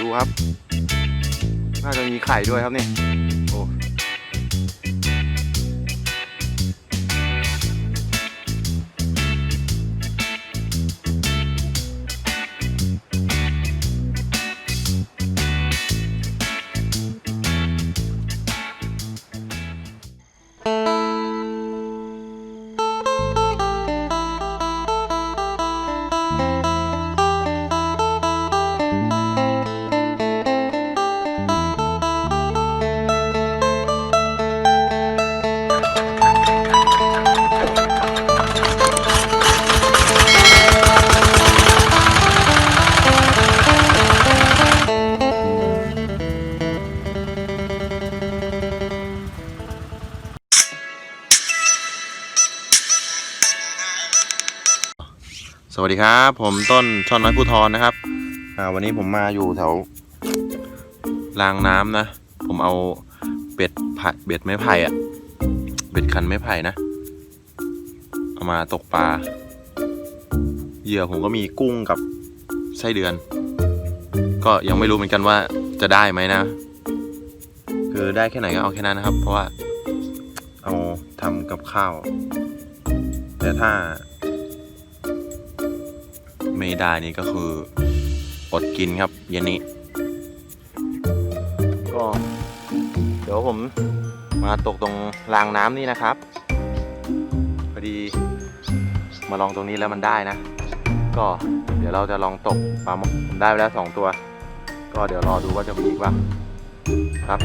ดูครับ น่าจะมีไข่ด้วยครับนี่ สวัสดีครับ ผมต้นช่อนน้อยผู้ทอนนะครับวันนี้ผมมาอยู่แถวรางน้ำนะ ผมเอาเบ็ดผัดเบ็ดไม้ไผ่อะเบ็ดคันไม้ไผ่นะ เอามาตกปลาเหยื่อผมก็มีกุ้งกับไส้เดือน ก็ยังไม่รู้เหมือนกันว่าจะได้ไหมนะ คือได้แค่ไหนก็เอาแค่นั้นนะครับ เพราะว่าเอาทำกับข้าว แต่ถ้า ไม่ได้นี่ก็คืออดกินครับเย็นนี้ ก็เดี๋ยวผมมาตกตรงรางน้ำนี่นะครับ พอดีมาลองตรงนี้แล้วมันได้นะ ก็เดี๋ยวเราจะลองตกปลาหมอผมได้ไปแล้วสองตัว ก็เดี๋ยวรอดูว่าจะมีอีกว่าครับ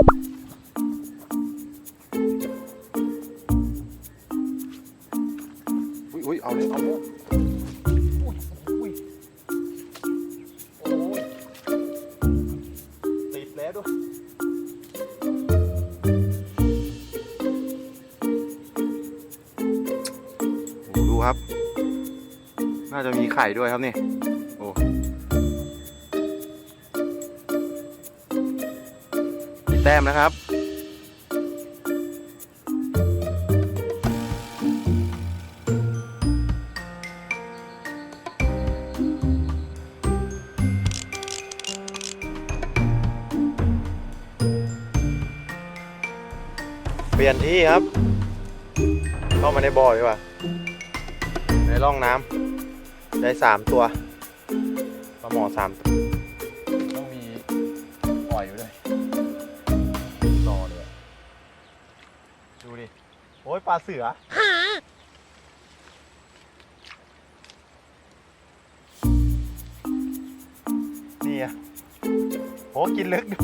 อุ้ยอุ้ยเอาเลยเอาเลยอุ้ยอุ้ยโอ้ยติดแล้วด้วยโอ้ดูครับ น่าจะมีไข่ด้วยครับนี่ แต้มนะครับ เปลี่ยนที่ครับ เข้ามาในบ่อดีกว่า ในร่องน้ำได้สามตัวปลาหมอสามตัว โอ้ยปลาเสือนี่อะโอ้กินลึกด้วย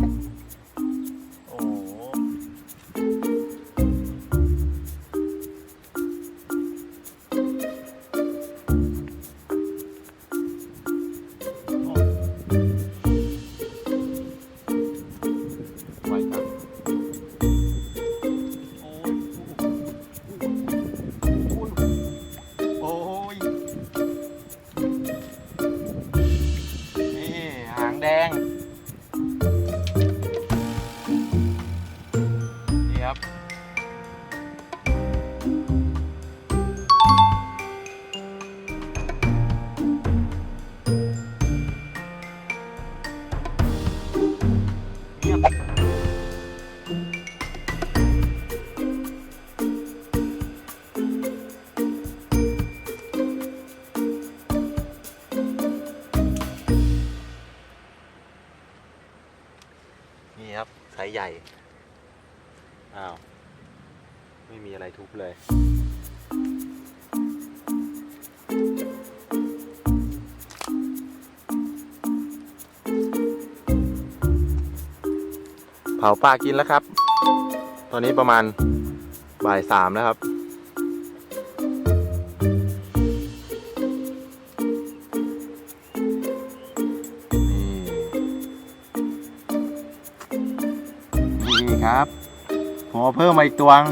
ใหญ่อ้าวไม่มีอะไรทุบเลยเผาปลากินแล้วครับ ตอนนี้ประมาณบ่ายสามแล้วครับ ครับ ผมเอาเพิ่มมาอีกตัวง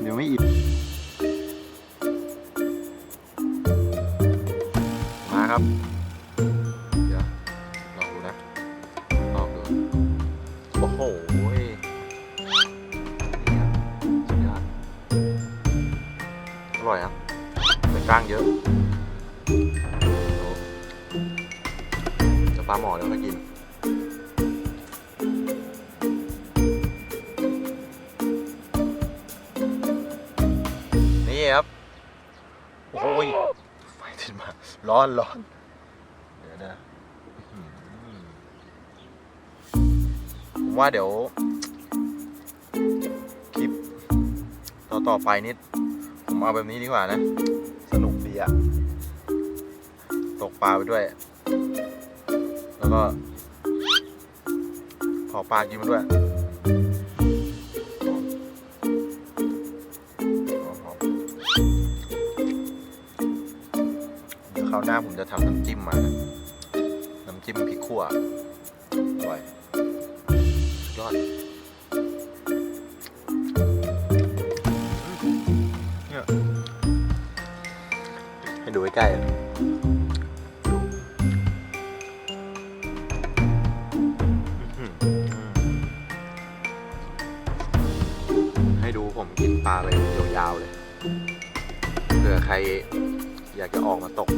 เดี๋ยวไม่อิ่มมาครับ เดี๋ยวลองดูนะลองดูโอ้โหนี่ครับสุดยอดอร่อยครับแต่กล้างเยอะจะปลาหมอเดี๋ยวมากิน โอ้ยไฟติดมา ร้อนร้อนเดี๋ยวนะผมว่าเดี๋ยว คลิป ต่อต่อไปนิด ผมเอาแบบนี้ดีกว่านะ สนุกดีอะตกปลาไปด้วย แล้วก็ ขอปลากินมาด้วย คราวหน้าผมจะทำน้ำจิ้มมา น้ำจิ้มพริกขั่วอร่อยยอดเนี่ยให้ดูใกล้ๆอะอื้อหือให้ดูผมกินปลาไปยาวๆเลยเผื่อใครอยากจะออกมาตก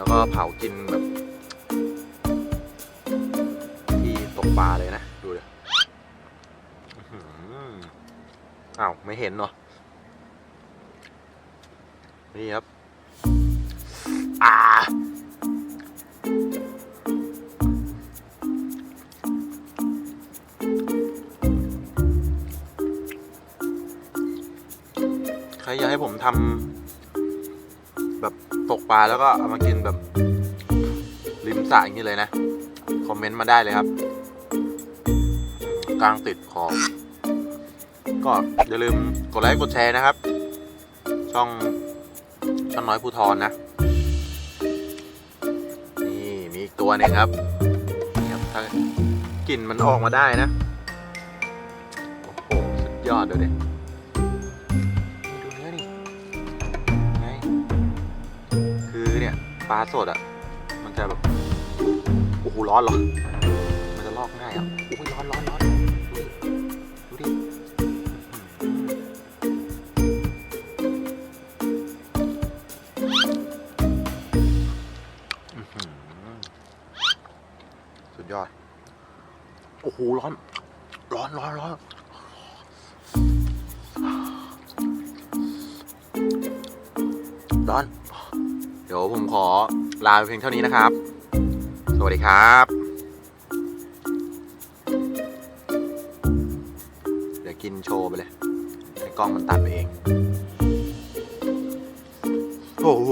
แล้วก็เผากินแบบ ที่ตกปลาเลยนะ ดูเลยอื้อหืออ้าวไม่เห็นเนาะนี่ครับ อ่าใครอยากให้ผมทำ ตกปลาแล้วก็เอามากินแบบริมสระอย่างนี้เลยนะ คอมเมนต์มาได้เลยครับ กลางติดคอก็อย่าลืมกดไลค์กดแชร์นะครับ ช่องช่องน้อยภูทรนนะ นี่มีอีกตัวหนึ่งครับนี่ครับถ้ากลิ่นมันออกมาได้นะ โอ้โห สุดยอดเลยเนี่ย ปลาสดอะ มันจะแบบ โอ้โห ร้อนเหรอ มันจะลอกง่ายอะ โอ้ยร้อนร้อนร้อนดูดิ ดูดิ สุดยอด โอ้โห ร้อน ร้อนร้อนร้อนร้อน ดี๋ยวผมขอลาไปเพียงเท่านี้นะครับ สวัสดีครับเดี๋ยวกินโชว์ไปเลยให้กล้องมันตัดไปเองโอ้โห